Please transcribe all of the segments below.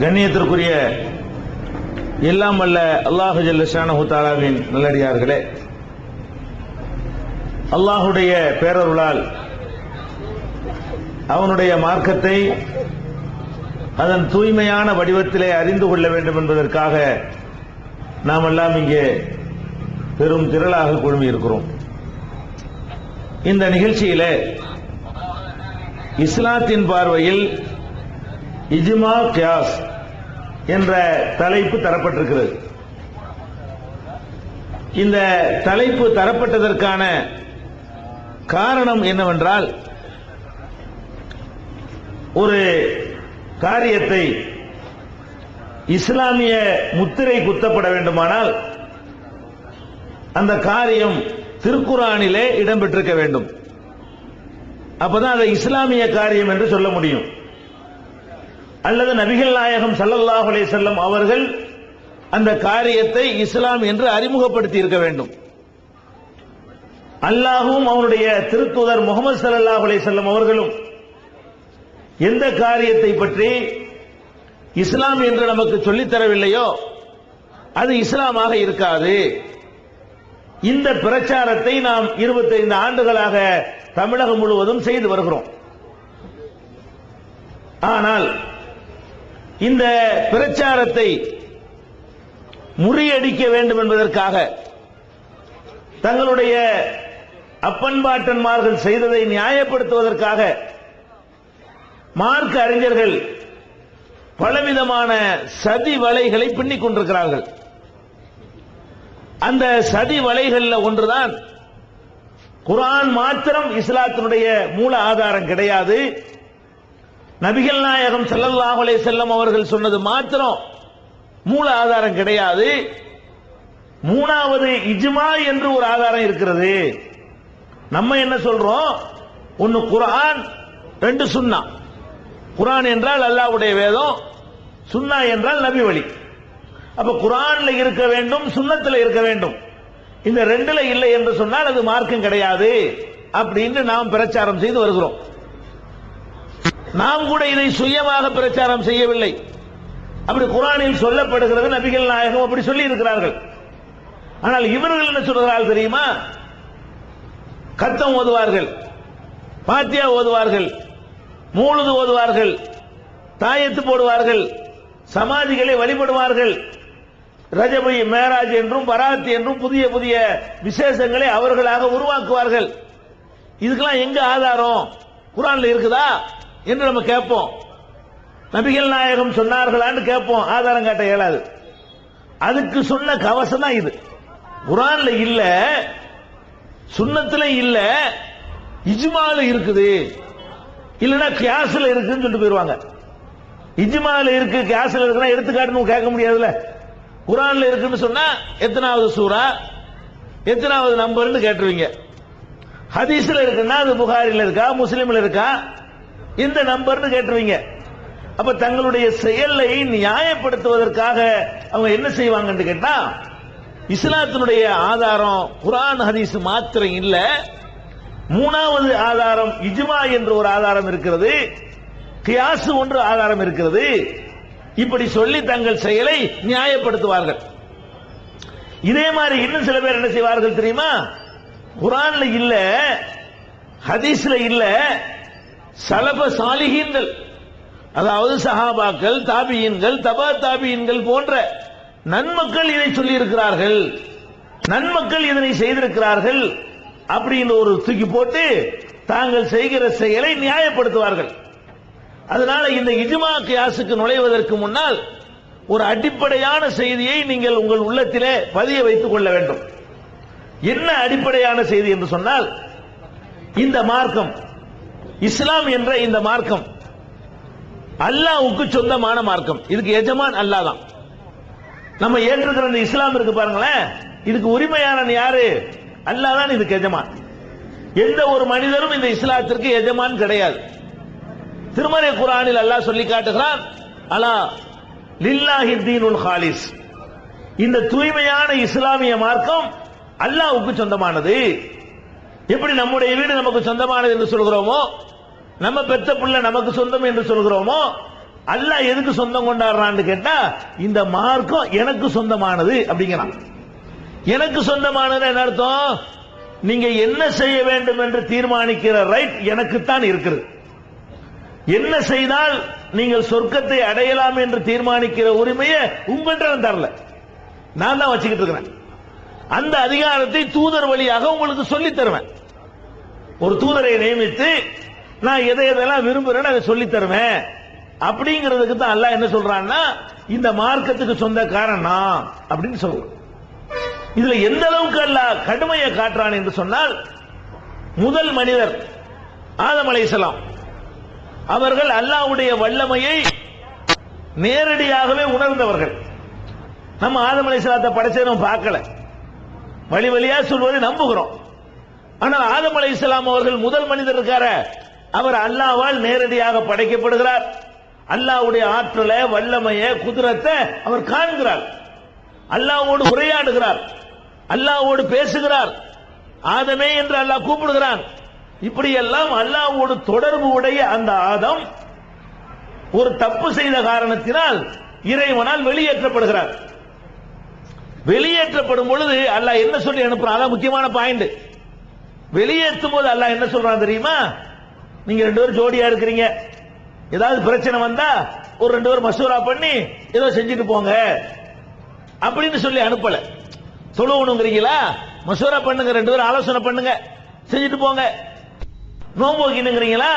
கண்ணியத்திற்குரிய எல்லாம் அல்ல அல்லாஹு ஜல்லஷானஹு தாலாவின் நல்லடியார்களே. அல்லாஹுடைய பேரருளால் அவனுடைய மார்க்கத்தை அதன் தூய்மையான வடிவத்திலே அறிந்து கொள்ள வேண்டும் என்பதற்காக நாம் எல்லாம் இங்கே பெரும் திரளாக குழுமி இருக்கிறோம் இந்த நிகழ்ச்சியிலே இஸ்லாத்தின் பார்வையில் இஜிமா கியாஸ் என்ற தலைப்பு தரப்பட்டிருக்கிறது. இந்த தலைப்பு தரப்பட்டதற்கான காரணம் என்னவென்றால் ஒரு காரியத்தை இஸ்லாமிய முத்திரை குத்தப்பட வேண்டுமானால் அந்த காரியம் திருக்குறானிலே இடம்பெற்றிருக்க வேண்டும். அப்பதான் அதை இஸ்லாமிய காரியம் என்று சொல்ல முடியும். அல்லது நபிகள் நாயகம் சல்லல்லாஹ் அலே செல்லம் அவர்கள் அந்த காரியத்தை இஸ்லாம் என்று அறிமுகப்படுத்தி இருக்க வேண்டும். அல்லாஹும் அவனுடைய திருத்தூதர் முகமது சல்லாஹ் அலே செல்லம் அவர்களும் எந்த காரியத்தை பற்றி இஸ்லாம் என்று நமக்கு சொல்லித்தரவில்லையோ அது இஸ்லாமாக இருக்காது. இந்த பிரச்சாரத்தை நாம் 25 ஆண்டுகளாக தமிழகம் முழுவதும் செய்து வருகிறோம். ஆனால் இந்த பிரச்சாரத்தை முறியடிக்க வேண்டும் என்பதற்காக தங்களுடைய அப்பன்பாட்டன்மார்கள் செய்ததை நியாயப்படுத்துவதற்காக மார்க்க அறிஞர்கள் பலவிதமான சதி வலைகளை பின்னிக் கொண்டிருக்கிறார்கள். அந்த சதி வலைகள்ல ஒன்றுதான். குரான் மாத்திரம் இஸ்லாத்தினுடைய மூல ஆதாரம் கிடையாது. நபிகள் நாயகம் ஸல்லல்லாஹு அலைஹி அவர்கள் சொன்னது மாத்திரம் மூல ஆதாரம் கிடையாது. மூணாவது இஜ்மா என்று ஒரு ஆதாரம் இருக்கிறது. நம்ம என்ன சொல்றோம்? ஒன்னு குரான் ரெண்டு சுன்னா. குரான் என்றால் அல்லாவுடைய வேதம் சுன்னா என்றால் நபி வழி அப்ப குரான்ல இருக்க வேண்டும் சுண்ணத்துல இருக்க வேண்டும். இந்த ரெண்டுல இல்லை என்று சொன்னால் அது மார்க்கம் கிடையாது அப்படின்னு நாம் பிரச்சாரம் செய்து வருகிறோம். நாம் கூட இதை சுயமாக பிரச்சாரம் செய்யவில்லை. அப்படி குரானில் சொல்லப்படுகிறது நபிகள் நாயகம் அப்படி சொல்லி இருக்கிறார்கள் ஆனால் இவர்கள் என்ன சொல்கிறார்கள் தெரியுமா? கத்தம் ஓதுவார்கள் பாத்தியா ஓதுவார்கள் மூழுது ஓதுவார்கள் தாயத்து போடுவார்கள் சமாதிகளை வழிபடுவார்கள் ரஜபை மேராஜ் என்றும் பராத் என்றும் புதிய புதிய விசேஷங்களை அவர்களாக உருவாக்குவார்கள். இதுக்கெல்லாம் எங்க ஆதாரம்? குரான்ல இருக்குதா? என்று நம்ம கேட்போம். நபிகள் நாயகம் சொன்னார்களான்னு கேட்போம். ஆதாரம் காட்ட இயலாது. அதுக்கு சொன்ன கவசம் தான் இது. குரான்ல இல்ல சுண்ணத்துல இல்ல இஜ்மால இருக்குது. இல்லனா கியாஸ்ல இருக்குன்னு சொல்லிட்டு போயிருவாங்க. இஜ்மால இருக்கு கியாஸ்ல இருக்குன்னா எடுத்துக்காட்டுன்னு கேட்க முடியாதுல்ல. குரான்ல இருக்குன்னு சொன்னா எத்தனாவது சூரா எத்தனாவது நம்பர்னு கேட்டுருவீங்க. ஹதீஸ்ல இருக்குன்னா அது புகாரில இருக்கா முஸ்லீம்ல இருக்கா? இந்த நம்பர்னு கேட்டுருவீங்க. அப்ப தங்களுடைய செயலை நியாயப்படுத்துவதற்காக அவங்க என்ன செய்வாங்கன்னு கேட்டா இஸ்லாத்தினுடைய ஆதாரம் குரான் ஹதீஸ் மாத்திரம் இல்ல. மூணாவது ஆதாரம் இஜ்மா என்று ஒரு ஆதாரம் இருக்கிறது. கியாசு ஒன்று ஆதாரம் இருக்கிறது. இப்படி சொல்லி தங்கள் செயலை நியாயப்படுத்துவார்கள். இதே மாதிரி இன்னும் சில பேர் என்ன செய்வார்கள் தெரியுமா? குரான்ல இல்ல ஹதீஸ்ல இல்ல சலப சாலிகீன்கள் அதாவது சஹாபாக்கள் தாபியன்கள் தபா தாபியன்கள் போன்ற நன்மக்கள் இதை சொல்லி இருக்கிறார்கள் நன்மக்கள் இதனை செய்திருக்கிறார்கள். அப்படின்னு ஒரு தூக்கி போட்டு தாங்கள் செய்கிற செயலை நியாயப்படுத்துவார்கள். அதனால இந்த இஜ்மா கியாசுக்கு நுழைவதற்கு முன்னால் ஒரு அடிப்படையான செய்தியை நீங்கள் உங்கள் உள்ளத்திலே பதிய வைத்துக் கொள்ள வேண்டும். என்ன அடிப்படையான செய்தி என்று சொன்னால் இந்த மார்க்கம் இஸ்லாம் என்ற இந்த மார்க்கம் அல்லாவுக்கு சொந்தமான மார்க்கம். இதுக்கு எஜமான் அல்லாஹ் தான் நம்ம ஏற்றுக்கிற இந்த இஸ்லாம் இருக்கு பாருங்களேன். இதுக்கு உரிமையான யாரு? அல்லாஹ் தான் இதுக்கு எஜமான். எந்த ஒரு மனிதரும் இந்த இஸ்லாத்திற்கு எஜமான் கிடையாது. திருமறை குரானில் அல்லாஹ் சொல்லி காட்டுகிறான் அலா லில்லாஹி தீனுல் ஹாலிஸ் இந்த தூய்மையான இஸ்லாமிய மார்க்கம் அல்லாஹ்வுக்கு சொந்தமானது. எப்படி நம்முடைய வீடு நமக்கு சொந்தமானது என்று சொல்கிறோமோ நம்ம பெத்த பிள்ளை நமக்கு சொந்தம் என்று சொல்கிறோமோ அல்லாஹ் எதுக்கு சொந்தம் கொண்டாடுறான்னு கேட்டா இந்த மார்க்கம் எனக்கு சொந்தமானது அப்படிங்கிறான். எனக்கு சொந்தமானது என்ன அர்த்தம்? நீங்க என்ன செய்ய வேண்டும் என்று தீர்மானிக்கிற ரைட் எனக்குத்தான் இருக்கிறது என்ன செய்தால் நீங்கள் சொர்க்கத்தை அடையலாம் என்று தீர்மானிக்கிற உரிமையை உங்கள்கிட்ட நான் தரல. நான் தான் வச்சுக்கிட்டு இருக்கிறேன். அந்த அதிகாரத்தை தூதர் வழியாக உங்களுக்கு சொல்லி தருவேன். ஒரு தூதரை நியமித்து நான் எதை எதெல்லாம் விரும்புறேன்னு அதை சொல்லித் தருவேன். அப்படிங்கிறதுக்கு தான் அல்லாஹ் என்ன சொல்றான்னா இந்த மார்க்கத்துக்கு சொந்தக்காரன் நான் அப்படின்னு சொல்றான் இதுல எந்த அளவுக்கு அல்லாஹ் கடுமையை காட்டுறான் என்று சொன்னால் முதல் மனிதர் ஆதம் அலைஹிஸ்ஸலாம் அவர்கள் அல்லாஹ்வுடைய வல்லமையை நேரடியாகவே உணர்ந்தவர்கள். நம்ம ஆதம் அலைஹிஸ்ஸலாத்தை படைச்சதை நம்ம பார்க்கல. வழி வழியா சொல்வதை நம்புகிறோம். ஆனால் ஆதம் அலைஹிஸ்ஸலாம் அவர்கள் முதல் மனிதர் இருக்கார அவர் அல்லாஹ்வால் நேரடியாக படைக்கப்படுகிறார். அல்லாவுடைய ஆற்றலை வல்லமைய குதிரத்தை அவர் காண்கிறார். அல்லாவோடு உரையாடுகிறார். அல்லாவோடு பேசுகிறார். ஆதமே என்று அல்லாஹ் கூப்பிடுகிறான். இப்படியெல்லாம் அல்லாவோடு தொடர்பு உடைய அந்த ஆதம் ஒரு தப்பு செய்த காரணத்தினால் இறைவனால் வெளியேற்றப்படுகிறார். வெளியேற்றப்படும் பொழுது அல்லாஹ் என்ன சொல்லி அனுப்புறான்? அதான் முக்கியமான பாயிண்ட் வெளியேற்றும் போது அல்லாஹ் என்ன சொல்றான் தெரியுமா? நீங்க ரெண்டு பேரும் ஜோடியா இருக்கிறீங்க. ஏதாவது பிரச்சனை வந்தா ஒரு ரெண்டு பேரும் மசூரா பண்ணி ஏதோ செஞ்சுட்டு போங்க. அப்படின்னு சொல்லி அனுப்பல. தொழுவணுங்கிறீங்களா? மசூரா பண்ணுங்க ரெண்டு பேரும் ஆலோசனை பண்ணுங்க செஞ்சுட்டு போங்க. நோன்பு வைக்கணுங்கிறீங்களா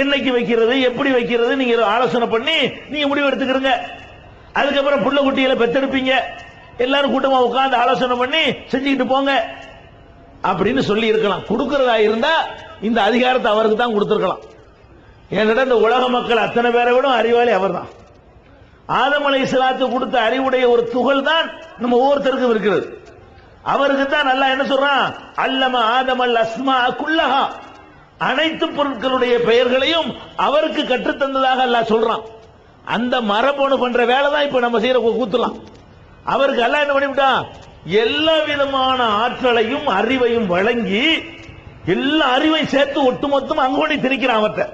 என்னைக்கு வைக்கிறது எப்படி வைக்கிறது நீங்க ஆலோசனை பண்ணி நீங்க முடிவு எடுத்துக்கிறீங்க. அதுக்கப்புறம் புள்ள குட்டிகளை பெத்தெடுப்பீங்க. எல்லாரும் கூட்டமா உட்காந்து ஆலோசனை பண்ணி செஞ்சுக்கிட்டு போங்க. அப்படின்னு சொல்லி இருக்கலாம். கொடுக்கறதா இருந்தா இந்த அதிகாரத்தை அவருக்கு தான் கொடுத்துருக்கலாம். ஏன்னா இந்த உலக மக்கள் அத்தனை பேரை விட அறிவாளி அவர்தான். ஆதமலை இஸ்லாத்து கொடுத்த அறிவுடைய ஒரு துகள் தான் நம்ம ஒவ்வொருத்தருக்கும் இருக்கிறது. அவருக்கு தான் நல்லா என்ன சொல்றான்? அல்லம ஆதமல் அஸ்மா குல்லஹா. அனைத்து பொருட்களுடைய பெயர்களையும் அவருக்கு கற்றுத்தந்ததாக அல்லாஹ் சொல்றான். அந்த மரபணு பண்ற வேலை தான் இப்ப நம்ம செய்யற கூத்துலாம். அவருக்கு அல்லாஹ் என்ன பண்ணிவிட்டான் எல்லா விதமான ஆற்றலையும் அறிவையும் வழங்கி எல்லா அறிவையும் சேர்த்து ஒட்டுமொத்தம் அங்கோடி திரிக்கிறான் அவர்கிட்ட.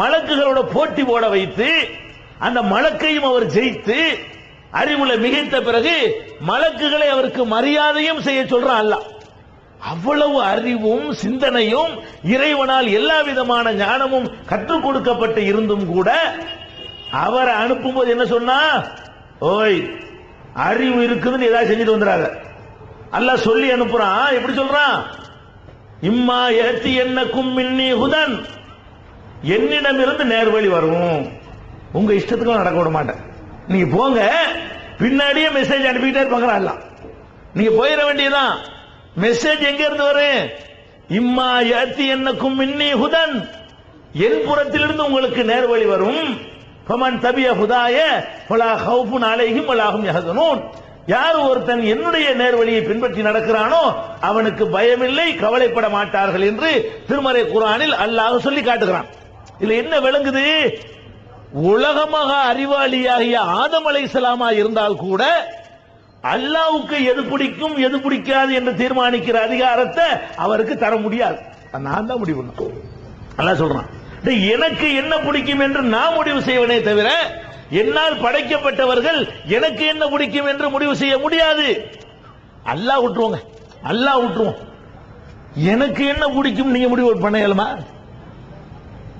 மலக்குகளோட போட்டி போட வைத்து அந்த மலக்கையும் அவர் ஜெயித்து அறிவுல மிகைத்த பிறகு மலக்குகளை அவருக்கு மரியாதையும் செய்ய சொல்றான் அல்லாஹ். அவ்வளவு அறிவும் சிந்தனையும் இறைவனால் எல்லா விதமான ஞானமும் கற்றுக் கொடுக்கப்பட்டு இருந்தும் கூட அவரை அனுப்பும்போது என்ன சொன்னா? ஓய் அறிவு இருக்குதுன்னு ஏதாவது செஞ்சுட்டு வந்துறாங்க அல்ல சொல்லி அனுப்புறான். எப்படி சொல்றான்? இம்மா ஏத்தி என்னக்கும் மின்னி ஹுதன். என்னிடமிருந்து நேர்வழி வரும். உங்க இஷ்டத்துக்கும் நடக்க விட மாட்டேன். நீங்க போங்க. பின்னாடியே மெசேஜ் அனுப்பிக்கிட்டே இருப்பாங்களா எல்லாம்? நீங்க போயிட வேண்டியதான் மெசேஜ் எங்க இருந்து வரும் இம்மா யாத்தி என்னக்கும் மின்னி ஹுதன். என் புறத்திலிருந்து உங்களுக்கு நேர்வழி வரும். பமன் தபிய ஹுதாய பலா ஹவுஃபுன் அலைஹிம் பலாகும் யஹசனூன். யார் ஒருத்தன் என்னுடைய நேர்வழியை பின்பற்றி நடக்கிறானோ அவனுக்கு பயமில்லை கவலைப்பட மாட்டார்கள் என்று திருமறை குரானில் அல்லாஹ் சொல்லி காட்டுகிறான். இதுல என்ன விளங்குது? உலகமாக அறிவாளியாகிய ஆதம் சலாமா இருந்தால் கூட அல்லாவுக்கு எது பிடிக்கும் எது பிடிக்காது என்று தீர்மானிக்கிற அதிகாரத்தை அவருக்கு தர முடியாது. நான் தான் முடிவு பண்ணணும். அல்லாஹ் சொல்றான். எனக்கு என்ன பிடிக்கும் என்று நான் முடிவு செய்வனே தவிர என்னால் படைக்கப்பட்டவர்கள் எனக்கு என்ன பிடிக்கும் என்று முடிவு செய்ய முடியாது. அல்லாஹ் விட்டுருவோங்க. அல்லாஹ் விட்டுருவோம். எனக்கு என்ன பிடிக்கும் நீங்க முடிவு பண்ண இயலுமா?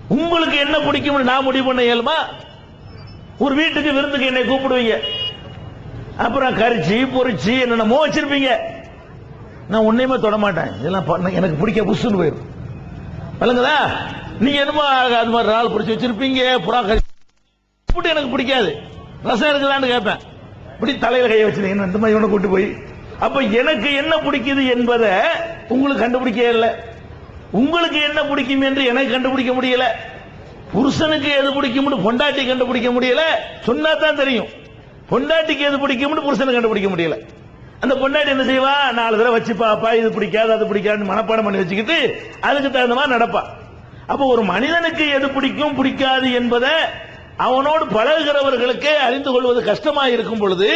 உங்களுக்கு என்ன பிடிக்கும் நான் முடிவு பண்ண இயலுமா? ஒரு வீட்டுக்கு விருந்துக்கு என்னை கூப்பிடுவீங்க. அப்புறம் கரிச்சி பொறிச்சி என்னென்னமோ வச்சிருப்பீங்க. நான் ஒன்னையுமே தொட மாட்டேன். இதெல்லாம் பண்ண- எனக்கு பிடிக்க புஷ்ஷுன்னு போயிடும். விளங்குதா? நீங்க என்னமோ அது மாதிரி இறால் பிடிச்சி வச்சிருப்பீங்க புறா கறி இப்படி எனக்கு பிடிக்காது. ரசம் இருக்குதான்னு கேட்பேன். இப்படி தலையில கைய வச்சிருக்கீங்க இந்த மாதிரி இவனை கூட்டு போய். அப்ப எனக்கு என்ன பிடிக்குது என்பதை உங்களுக்கு கண்டுபிடிக்க இல்லை. உங்களுக்கு என்ன பிடிக்கும் என்று எனக்கு கண்டுபிடிக்க முடியல. புருஷனுக்கு எது பிடிக்கும்னு பொண்டாட்டி கண்டுபிடிக்க முடியல. சொன்னா தான் தெரியும். பொண்டாட்டிக்கு எது பிடிக்கும்னு புருஷனை கண்டுபிடிக்க முடியல. அந்த பொண்டாட்டி என்ன செய்வா? நாலு தடவை வச்சு பாப்பா இது பிடிக்காது அது பிடிக்காதுன்னு மனப்பாடம் பண்ணி வச்சுக்கிட்டு அதுக்கு தகுந்த மாதிரி நடப்பா. அப்ப ஒரு மனிதனுக்கு எது பிடிக்கும் பிடிக்காது என்பதை அவனோடு பழகுகிறவர்களுக்கு அறிந்து கொள்வது கஷ்டமாக இருக்கும் பொழுது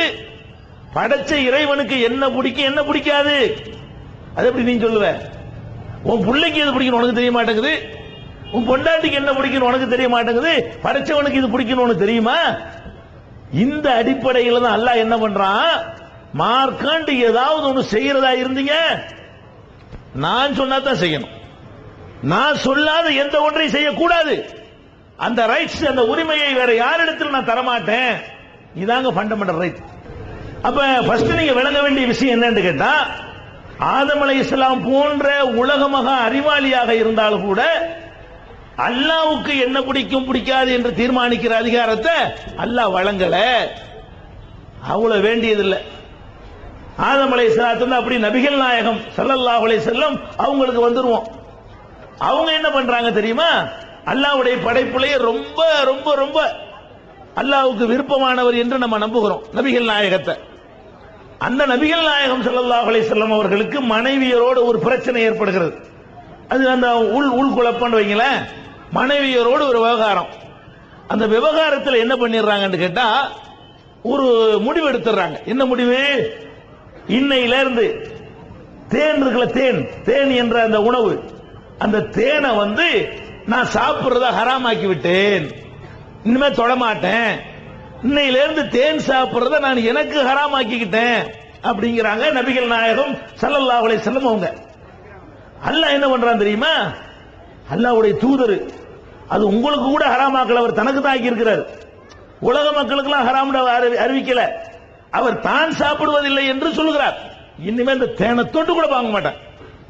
படைச்ச இறைவனுக்கு என்ன பிடிக்கும் என்ன பிடிக்காது? அது எப்படி நீ சொல்லுவ? உன் பிள்ளைக்கு எது பிடிக்கும் உனக்கு தெரிய மாட்டேங்குது. உன் பொண்டாட்டிக்கு என்ன பிடிக்கணும் உனக்கு தெரிய மாட்டேங்குது. படைச்சவனுக்கு இது பிடிக்கணும் உனக்கு தெரியுமா? இந்த அடிப்படையில் தான் அல்லாஹ் என்ன பண்றான்? மார்க்காண்டு ஏதாவது ஒன்று செய்யறதா இருந்தீங்க? நான் சொன்னா தான் செய்யணும். நான் சொல்லாத எந்த ஒன்றையும் செய்யக்கூடாது. அந்த ரைட்ஸ் அந்த உரிமையை வேற யாரிடத்தில் நான் தரமாட்டேன். இதாங்க ஃபண்டமெண்டல் ரைட் அப்ப ஃபர்ஸ்ட் நீங்க விளங்க வேண்டிய விஷயம் என்னன்னு கேட்டா ஆதம் அலை இஸ்லாம் போன்ற உலகமக அறிவாளியாக இருந்தாலும் கூட அல்லாவுக்கு என்ன பிடிக்கும் பிடிக்காது என்று தீர்மானிக்கிற அதிகாரத்தை அல்லாஹ் வழங்கல. அவ்வளவு வேண்டியதில்லை. ஆதம் அலை இஸ்லாத்துல அப்படி நபிகள் நாயகம் சல்லல்லாஹ் அலை செல்லம் அவங்களுக்கு வந்துருவோம். அவங்க என்ன பண்றாங்க தெரியுமா? அல்லாஹ்வுடைய படைப்புலையே ரொம்ப ரொம்ப ரொம்ப அல்லாவுக்கு விருப்பமானவர் என்று நம்ம நம்புகிறோம் நபிகள் நாயகத்தை. அந்த நபிகள் நாயகம் ஸல்லல்லாஹு அலை செல்லம் அவர்களுக்கு மனைவியரோடு ஒரு பிரச்சனை ஏற்படுகிறது. அது அந்த உள் உள் குழப்பம்னு வைங்களேன். மனைவியரோடு ஒரு விவகாரம். அந்த விவகாரத்தில் என்ன பண்ணிடுறாங்கன்னு கேட்டா ஒரு முடிவு எடுத்துறாங்க என்ன முடிவு? இன்னையில இருந்து தேன் இருக்குல்ல தேன் தேன் என்ற அந்த உணவு. அந்த தேனை வந்து நான் சாப்பிடுறத ஹராமாக்கி விட்டேன் இனிமே தொடமாட்டேன். இன்னையில இருந்து தேன் சாப்பிடுறத நான் எனக்கு ஹராமாக்கிக்கிட்டேன். அப்படிங்கிறாங்க நபிகள் நாயகம் ஸல்லல்லாஹு அலைஹி வஸல்லம் அவங்க. அல்லாஹ் என்ன பண்றான் தெரியுமா? அல்லாஹ்வுடைய தூதர் அது உங்களுக்கு கூட ஹராமாக்கல். அவர் தனக்கு தான் ஆக்கி இருக்கிறார் உலக மக்களுக்கெல்லாம் ஹராம் அறிவிக்கல. அவர் தான் சாப்பிடுவதில்லை என்று சொல்லுகிறார். இனிமே இந்த தேனை தொட்டு கூட வாங்க மாட்டேன்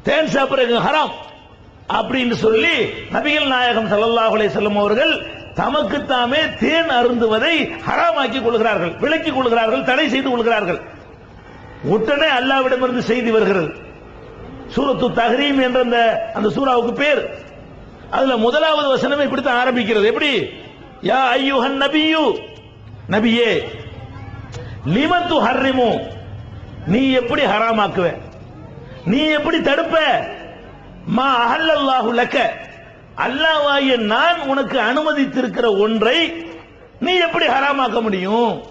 தேன் சாப்பிடுறது ஹராம். அப்படின்னு சொல்லி நபிகள் நாயகம் ஸல்லல்லாஹு செல்லும் அவர்கள் தமக்கு தாமே தேன் அருந்துவதை ஹராமாக்கி கொள்கிறார்கள். விலக்கிக் கொள்கிறார்கள். தடை செய்து கொள்கிறார்கள். உடனே அல்லாவிடமிருந்து செய்தி வருகிறது. சூரத்து தஹரீம் என்ற அந்த அந்த சூராவுக்கு பேர். அதுல முதலாவது வசனம் இப்படித்தான் ஆரம்பிக்கிறது. எப்படி? யா ஐயுஹன் நபியு. நபியே லிமத்து ஹர்ரிமு நீ எப்படி ஹராமாக்குவ? நீ எப்படி தடுப்ப? மா அஹல்லல்லாஹு லக்க. அல்லாஹ்வாகிய நான் உனக்கு அனுமதித்திருக்கிற ஒன்றை நீ எப்படி ஹராமாக்க முடியும்?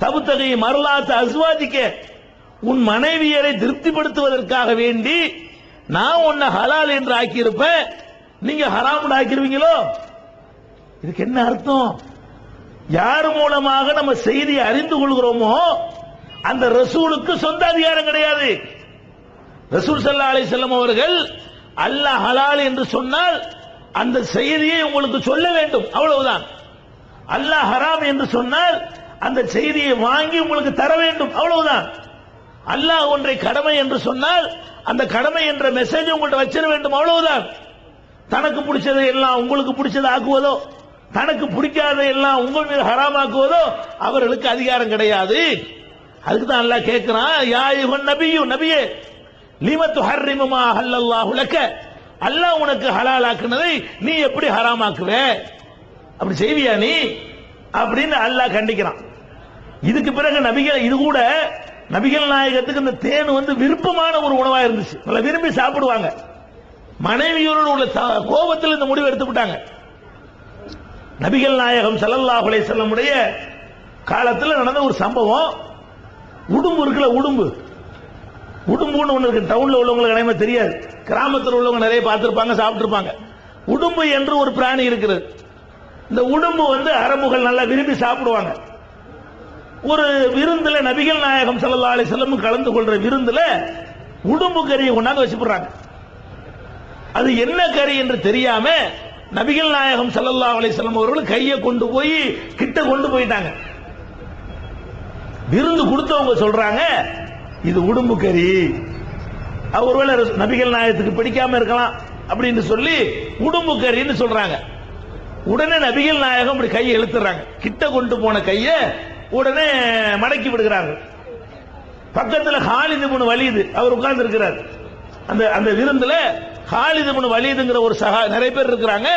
தபுத்தகை மரலாத்து அசுவாதிக்க உன் மனைவியரை திருப்திப்படுத்துவதற்காக வேண்டி நான் உன்னை ஹலால் என்று ஆக்கியிருப்பேன். நீங்க ஹராமுட ஆக்கிருவீங்களோ இதுக்கு என்ன அர்த்தம்? யார் மூலமாக நம்ம செய்தியை அறிந்து கொள்கிறோமோ அந்த ரசூலுக்கு சொந்த அதிகாரம் கிடையாது. ரசூல் சல்லா அலிசல்லம் அவர்கள் அல்லாஹ் ஹலால் என்று சொன்னால் அந்த செய்தியை உங்களுக்கு சொல்ல வேண்டும். அவ்வளவுதான். அல்லாஹ் ஹராம் என்று சொன்னால் அந்த செய்தியை வாங்கி உங்களுக்கு தர வேண்டும். அவ்வளவுதான். அல்லாஹ் ஒன்றை கடமை என்று சொன்னால் அந்த கடமை என்ற மெசேஜ் உங்கள்கிட்ட வச்சிட வேண்டும். அவ்வளவுதான். தனக்கு பிடிச்சதை எல்லாம் உங்களுக்கு பிடிச்சதை ஆக்குவதோ தனக்கு பிடிக்காத எல்லாம் உங்கள் மீது ஹராமாக்குவதோ அவர்களுக்கு அதிகாரம் கிடையாது. அதுக்கு தான் அல்லாஹ் கேட்கிறான் யா யுகன் நபியு நபியே லிமத்து ஹர்ரிமமா ஹல்லல்லா உலக்க அல்லாஹ் உனக்கு ஹலால் ஆக்குனதை நீ எப்படி ஹராமாக்குவ? அப்படி செய்வியா நீ? அப்படின்னு அல்லாஹ் கண்டிக்கிறான். இதுக்கு பிறகு நபிகள் இது கூட நபிகள் நாயகத்துக்கு இந்த தேன் வந்து விருப்பமான ஒரு உணவா இருந்துச்சு. நல்லா விரும்பி சாப்பிடுவாங்க. மனைவியோடு உள்ள கோபத்தில் இந்த முடிவு எடுத்து விட்டாங்க. நபிகள் நாயகம் சல்லல்லாஹ் அலைஹி காலத்தில் நடந்த ஒரு சம்பவம். உடும்பு இருக்குல்ல உடும்பு. உடும்புன்னு ஒன்று இருக்கு. டவுன்ல உள்ளவங்களுக்கு நிறைய தெரியாது. கிராமத்தில் உள்ளவங்க நிறைய பார்த்துருப்பாங்க சாப்பிட்ருப்பாங்க உடும்பு என்று ஒரு பிராணி இருக்கிறது. இந்த உடும்பு வந்து அரபுகள் நல்லா விரும்பி சாப்பிடுவாங்க. ஒரு விருந்தில் நபிகள் நாயகம் சல்லா அலி செல்லமும் கலந்து கொள்ற விருந்தில் உடும்பு கறியை கொண்டாந்து வச்சுப்படுறாங்க. அது என்ன கறி என்று தெரியாம நபிகள் நாயகம் சல்லல்லா அலைஹி அவர்கள் கையை கொண்டு போய் கிட்ட கொண்டு போயிட்டாங்க. விருந்து கொடுத்தவங்க சொல்றாங்க இது உடும்பு கறி. ஒருவேளை நபிகள் நாயகத்துக்கு பிடிக்காம இருக்கலாம் அப்படின்னு சொல்லி உடும்பு கறின்னு சொல்றாங்க. உடனே நபிகள் நாயகம் இப்படி கையை இழுத்துறாங்க. கிட்ட கொண்டு போன கையை உடனே மடக்கி விடுகிறார்கள். பக்கத்துல ஹாலிது மூணு வலியுது அவர் உட்கார்ந்து இருக்கிறார் அந்த அந்த விருந்துல ஹாலிது புனு வலிதுங்கிற ஒரு சகா நிறைய பேர் இருக்கிறாங்க.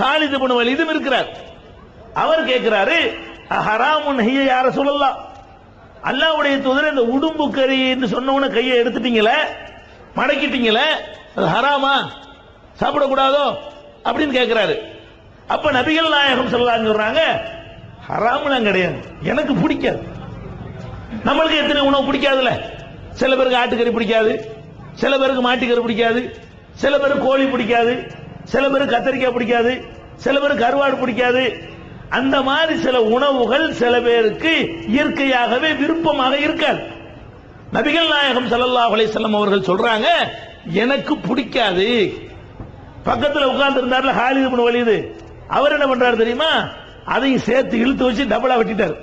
ஹாலிது புனு வலிதும் இருக்கிறார். அவர் கேட்கிறாரு ஹராமுன் ஹைய யார சொல்லலாம் அல்லாவுடைய தூதர் இந்த உடும்பு கறி என்று சொன்ன கையை எடுத்துட்டீங்களே மடக்கிட்டீங்களே அது ஹராமா? சாப்பிடக்கூடாதோ? அப்படின்னு கேட்கிறாரு அப்ப நபிகள் நாயகம் சொல்லலாம்னு சொல்றாங்க ஹராம்லாம் கிடையாது. எனக்கு பிடிக்காது. நம்மளுக்கு எத்தனை உணவு பிடிக்காதுல்ல? சில பேருக்கு ஆட்டுக்கறி பிடிக்காது. சில பேருக்கு மாட்டுக்கறி பிடிக்காது. சில பேருக்கு கோழி பிடிக்காது. சில பேருக்கு கத்தரிக்காய் பிடிக்காது. சில பேருக்கு கருவாடு பிடிக்காது. அந்த மாதிரி சில உணவுகள் சில பேருக்கு இயற்கையாகவே விருப்பமாக இருக்காது. நபிகள் நாயகம் சல்லல்லா அலிசல்லம் அவர்கள் சொல்றாங்க எனக்கு பிடிக்காது. பக்கத்தில் உட்கார்ந்து இருந்தார்ல ஹாலிது பண்ண வலீது. அவர் என்ன பண்றாரு தெரியுமா? அதையும் சேர்த்து இழுத்து வச்சு டபுளா வெட்டிட்டார்.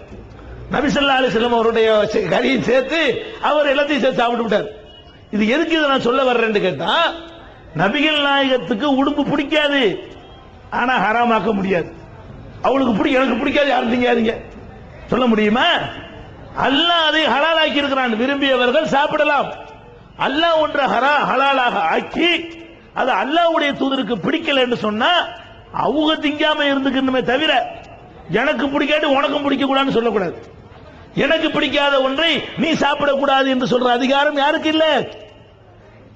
நபிசல்லா அலிசல்லம் அவருடைய கறியும் சேர்த்து அவர் எல்லாத்தையும் சேர்த்து சாப்பிட்டு விட்டார். இது எதுக்கு இதை நான் சொல்ல வர்றேன்னு கேட்டா நபிகள் நாயகத்துக்கு உடுப்பு பிடிக்காது. ஆனா ஹராமாக்க முடியாது. அவளுக்கு பிடி எனக்கு பிடிக்காது யாரும் திங்காதீங்க சொல்ல முடியுமா? அல்லாஹ் அதை ஹலாலாக்கி இருக்கிறான். விரும்பியவர்கள் சாப்பிடலாம். அல்லாஹ் ஒன்றை ஹரா ஹலாலாக ஆக்கி அது அல்லாஹ்வுடைய தூதருக்கு பிடிக்கல என்று சொன்னா அவங்க திங்காம இருந்துக்கணுமே தவிர எனக்கு பிடிக்காது உனக்கும் பிடிக்க கூடாதுன்னு சொல்லக்கூடாது. எனக்கு பிடிக்காத ஒன்றை நீ சாப்பிடக்கூடாது என்று சொல்ற அதிகாரம் யாருக்கு இல்லை?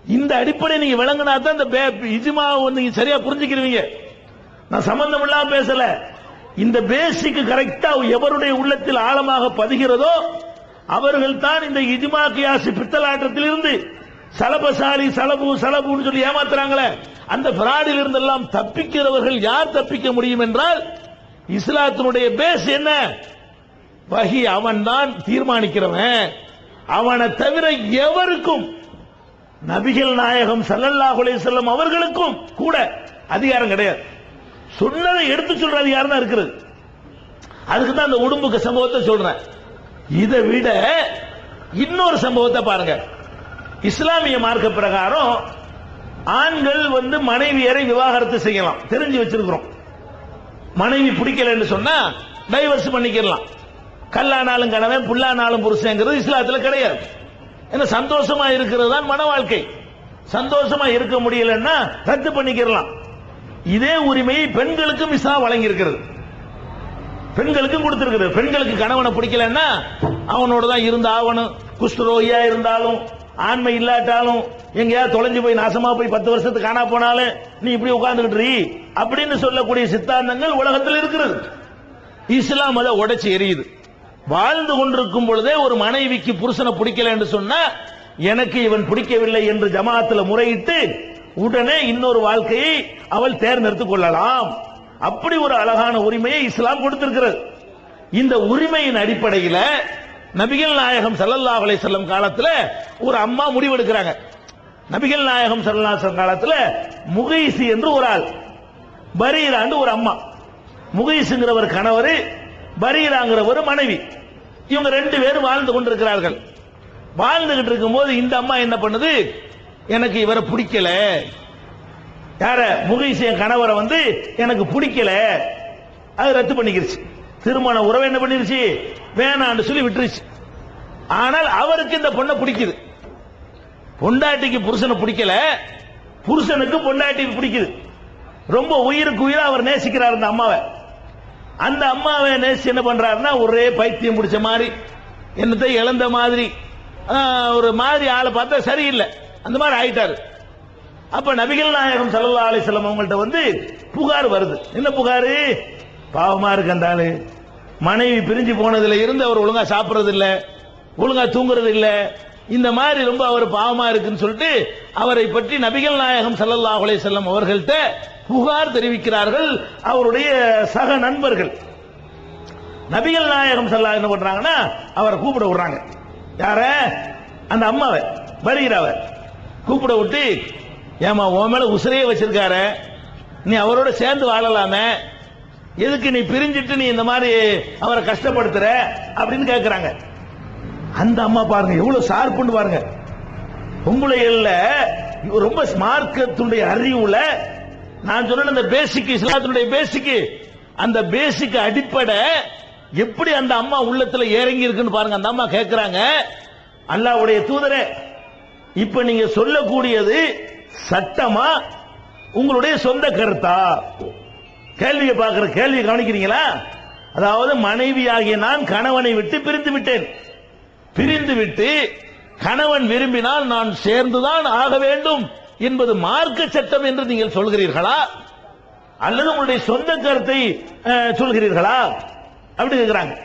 இந்த அடிப்படை நீங்க விளங்கினா தான் இந்த பே- நீங்க சரியா புரிஞ்சுக்கிறீங்க. நான் சம்பந்தம் இல்லாம பேசல. இந்த பேசிக்கு கரெக்டா எவருடைய உள்ளத்தில் ஆழமாக பதிகிறதோ அவர்கள் தான் இந்த இஜ்மா கியாசி பித்தலாட்டத்தில் இருந்து சலபசாலி சலபு சலபுன்னு சொல்லி ஏமாத்துறாங்களே. அந்த பிராடில் இருந்தெல்லாம் தப்பிக்கிறவர்கள் யார் தப்பிக்க முடியும் என்றால் இஸ்லாத்தினுடைய பேஸ் என்ன? வகி அவன்தான் தீர்மானிக்கிறவன். அவனை தவிர எவருக்கும் நபிகள் நாயகம் ஸல்லல்லாஹு செல்லும் அவர்களுக்கும் கூட அதிகாரம் கிடையாது. சொன்னதை எடுத்து சொல்ற அதிகாரம் தான் இருக்கிறது. அதுக்கு தான் அந்த உடும்புக்கு சம்பவத்தை சொல்றேன். இதை விட இன்னொரு சம்பவத்தை பாருங்க. இஸ்லாமிய மார்க்க பிரகாரம் ஆண்கள் வந்து மனைவியரை விவாகரத்து செய்யலாம். தெரிஞ்சு வச்சிருக்கிறோம். மனைவி பிடிக்கலன்னு சொன்னா டைவர்ஸ் பண்ணிக்கலாம் கல்லானாலும் கணவன் புல்லானாலும் புருஷங்கிறது இஸ்லாத்துல கிடையாது. ஏன்னா சந்தோஷமா இருக்கிறது தான் மன வாழ்க்கை. சந்தோஷமா இருக்க முடியலன்னா ரத்து பண்ணிக்கிறலாம் இதே உரிமையை பெண்களுக்கும் இஸ்லாம் வழங்கி இருக்கிறது பெண்களுக்கும் கொடுத்திருக்கிறது. பெண்களுக்கு கணவனை பிடிக்கலன்னா அவனோட தான் இருந்த ஆவணும் குஷ்டரோகியா இருந்தாலும் ஆண்மை இல்லாட்டாலும் எங்கேயாவது தொலைஞ்சு போய் நாசமா போய் பத்து வருஷத்துக்கு காணா போனாலும் நீ இப்படி உட்கார்ந்துக்கிட்டு அப்படின்னு சொல்லக்கூடிய சித்தாந்தங்கள் உலகத்தில் இருக்கிறது. இஸ்லாம் அதை உடைச்சு எரியுது. வாழ்ந்து கொண்டிருக்கும் பொழுதே ஒரு மனைவிக்கு புருஷனை பிடிக்கல என்று சொன்னா எனக்கு இவன் பிடிக்கவில்லை என்று ஜமாத்துல முறையிட்டு உடனே இன்னொரு வாழ்க்கையை அவள் தேர்ந்தெடுத்துக் கொள்ளலாம். அப்படி ஒரு அழகான உரிமையை இஸ்லாம் கொடுத்திருக்கிறது. இந்த உரிமையின் அடிப்படையில் நபிகள் நாயகம் சல்லல்லா அலை செல்லும் காலத்தில் ஒரு அம்மா முடிவெடுக்கிறாங்க. நபிகள் நாயகம் சல்லா அலைஹி காலத்தில் முகைசி என்று ஒரு ஆள் பரீராண்டு ஒரு அம்மா. முகைசுங்கிறவர் கணவர் பரீராங்கிறவர் மனைவி. இவங்க ரெண்டு பேரும் வாழ்ந்து கொண்டிருக்கிறார்கள். வாழ்ந்துகிட்டு இருக்கும்போது இந்த அம்மா என்ன பண்ணுது? எனக்கு இவரை பிடிக்கல. யார? முகைஸ் என் கணவரை வந்து எனக்கு பிடிக்கல. அது ரத்து பண்ணிக்கிருச்சு. திருமண உறவை என்ன பண்ணிருச்சு? வேணான்னு சொல்லி விட்டுருச்சு. ஆனால் அவருக்கு இந்த பொண்ணை பிடிக்குது. பொண்டாட்டிக்கு புருஷனை பிடிக்கல. புருஷனுக்கு பொண்டாட்டிக்கு பிடிக்குது. ரொம்ப உயிருக்கு உயிரா அவர் நேசிக்கிறார் அந்த அம்மாவை. அந்த அம்மாவை நேசி என்ன பண்றாருன்னா ஒரே பைத்தியம் பிடிச்ச மாதிரி. என்னத்தை இழந்த மாதிரி. ஒரு மாதிரி ஆளை பார்த்தா சரியில்லை. அந்த மாதிரி ஆயிட்டாரு. அப்ப நபிகள் நாயகம் சல்லா அலைஹி அவங்கள்ட்ட வந்து புகார் வருது. என்ன புகார்? பாவமா இருக்கு அந்த ஆளு. மனைவி பிரிஞ்சு போனதுல இருந்து அவர் ஒழுங்கா சாப்பிடுறது இல்ல ஒழுங்கா தூங்குறது இல்ல இந்த மாதிரி ரொம்ப அவர் பாவமா இருக்குன்னு சொல்லிட்டு அவரை பற்றி நபிகள் நாயகம் சல்லல்லாஹ் அலைஹி செல்லம் அவர்கள்ட்ட புகார் தெரிவிக்கிறார்கள் அவருடைய சக நண்பர்கள். நபிகள் நாயகம் செல்லா என்ன பண்றாங்கன்னா அவரை கூப்பிட விடுறாங்க. யார? அந்த அம்மாவை வருகிறாவ கூப்பிட விட்டு ஏமா உன் மேல உசிரையே வச்சிருக்காரு. நீ அவரோட சேர்ந்து வாழலாமே. எதுக்கு நீ பிரிஞ்சிட்டு நீ இந்த மாதிரி அவரை கஷ்டப்படுத்துற? அப்படின்னு கேட்கிறாங்க அந்த அம்மா பாருங்க எவ்வளவு ஷார்ப்புன்னு பாருங்க. பொம்பளைகள்ல ரொம்ப மார்க்கத்துடைய அறிவுல நான் சொன்ன அந்த பேசிக் இஸ்லாத்தினுடைய பேசிக் அந்த பேசிக் அடிப்படை எப்படி அந்த அம்மா உள்ளத்துல இறங்கி இருக்குன்னு பாருங்க. அந்த அம்மா கேட்கிறாங்க அல்லாவுடைய தூதரே இப்ப நீங்க சொல்லக்கூடியது சட்டமா? உங்களுடைய சொந்த கருத்தா? கேள்வியை பார்க்கிற கேள்வியை கவனிக்கிறீங்களா? அதாவது மனைவியாகிய நான் கணவனை விட்டு பிரிந்து விட்டேன். பிரிந்து விட்டு கணவன் விரும்பினால் நான் சேர்ந்துதான் ஆக வேண்டும். என்பது மார்க்க சட்டம் என்று நீங்கள் சொல்கிறீர்களா? அல்லது உங்களுடைய சொந்த கருத்தை சொல்கிறீர்களா? அப்படி கேட்கிறாங்க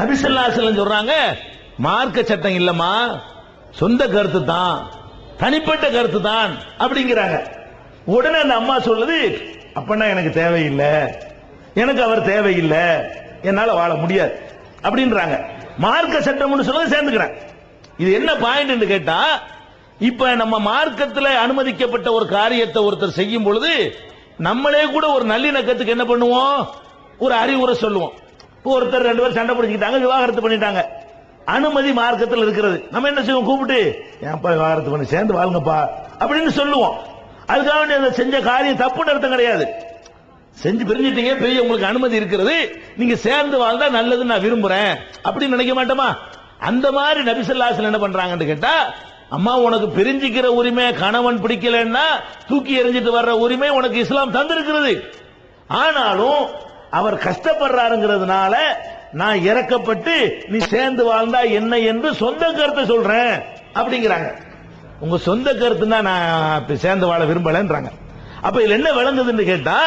நபிசல்லாசலம் சொல்றாங்க மார்க்க சட்டம் இல்லம்மா சொந்த கருத்து தான் தனிப்பட்ட கருத்து தான் அப்படிங்கிறாங்க. உடனே அந்த அம்மா சொல்லுது அப்பன்னா எனக்கு தேவையில்லை. எனக்கு அவர் தேவையில்லை. என்னால் வாழ முடியாது. அப்படின்றாங்க. மார்க்க சட்டம்னு சொல்லுங்க சேர்ந்துக்கிறேன். இது என்ன பாயிண்ட் கேட்டா இப்ப நம்ம மார்க்கத்தில் அனுமதிக்கப்பட்ட ஒரு காரியத்தை ஒருத்தர் செய்யும் பொழுது நம்மளே கூட ஒரு நல்லிணக்கத்துக்கு என்ன பண்ணுவோம்? ஒரு அறிவுரை சொல்லுவோம். ஒருத்தர் ரெண்டு பேரும் சண்டை பிடிச்சிக்கிட்டாங்க விவாகரத்து பண்ணிட்டாங்க. அனுமதி மார்க்கத்தில் இருக்கிறது. நம்ம என்ன செய்வோம்? கூப்பிட்டு ஏன்ப்பா விவாகரத்து பண்ணி சேர்ந்து வாழுங்கப்பா அப்படின்னு சொல்லுவோம். அதுக்காக வேண்டி அந்த செஞ்ச காரியம் தப்புன்னு அர்த்தம் கிடையாது. செஞ்சு பிரிஞ்சிட்டீங்க பெரிய உங்களுக்கு அனுமதி இருக்கிறது. நீங்க சேர்ந்து வாழ்ந்தா நல்லதுன்னு நான் விரும்புறேன். அப்படின்னு நினைக்க மாட்டோமா? அந்த மாதிரி நபிசல்லாசன் என்ன பண்றாங்கன்னு கேட்டா அம்மா உனக்கு பிரிஞ்சுக்கிற உரிமை கணவன் பிடிக்கலன்னா தூக்கி எறிஞ்சிட்டு வர்ற உரிமை உனக்கு இஸ்லாம் தந்திருக்கிறது. ஆனாலும் அவர் கஷ்டப்படுறாருங்கிறதுனால நான் இறக்கப்பட்டு நீ சேர்ந்து வாழ்ந்தா என்ன என்று சொந்த கருத்தை சொல்றேன் அப்படிங்கிறாங்க. உங்க சொந்த கருத்துன்னா நான் சேர்ந்து வாழ விரும்பலன்றாங்க. அப்ப இதுல என்ன விளங்குதுன்னு கேட்டா